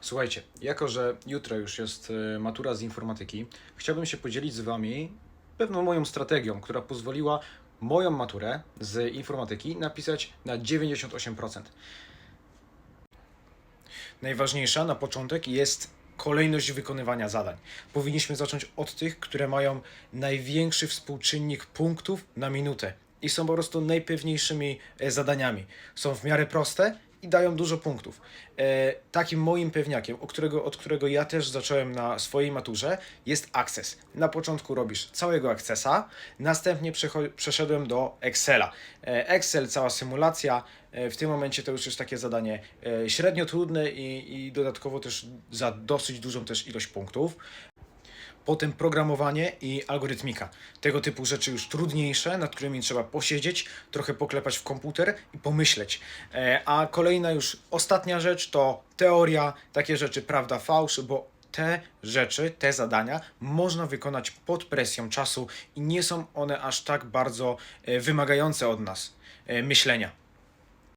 Słuchajcie, jako że jutro już jest e, matura z informatyki, chciałbym się podzielić z Wami pewną moją strategią, która pozwoliła moją maturę z informatyki napisać na 98%. Najważniejsza na początek jest kolejność wykonywania zadań. Powinniśmy zacząć od tych, które mają największy współczynnik punktów na minutę i są po prostu najpewniejszymi e, zadaniami. Są w miarę proste i dają dużo punktów. E, takim moim pewniakiem, o którego, od którego ja też zacząłem na swojej maturze, jest Access. Na początku robisz całego Accessa, następnie przeszedłem do Excela. E, Excel, cała symulacja, e, w tym momencie to już jest takie zadanie średnio trudne i, i dodatkowo też za dosyć dużą też ilość punktów. Potem programowanie i algorytmika. Tego typu rzeczy już trudniejsze, nad którymi trzeba posiedzieć, trochę poklepać w komputer i pomyśleć. E, A kolejna już ostatnia rzecz to teoria, takie rzeczy prawda, fałsz, bo te rzeczy, te zadania można wykonać pod presją czasu i nie są one aż tak bardzo e, wymagające od nas e, myślenia.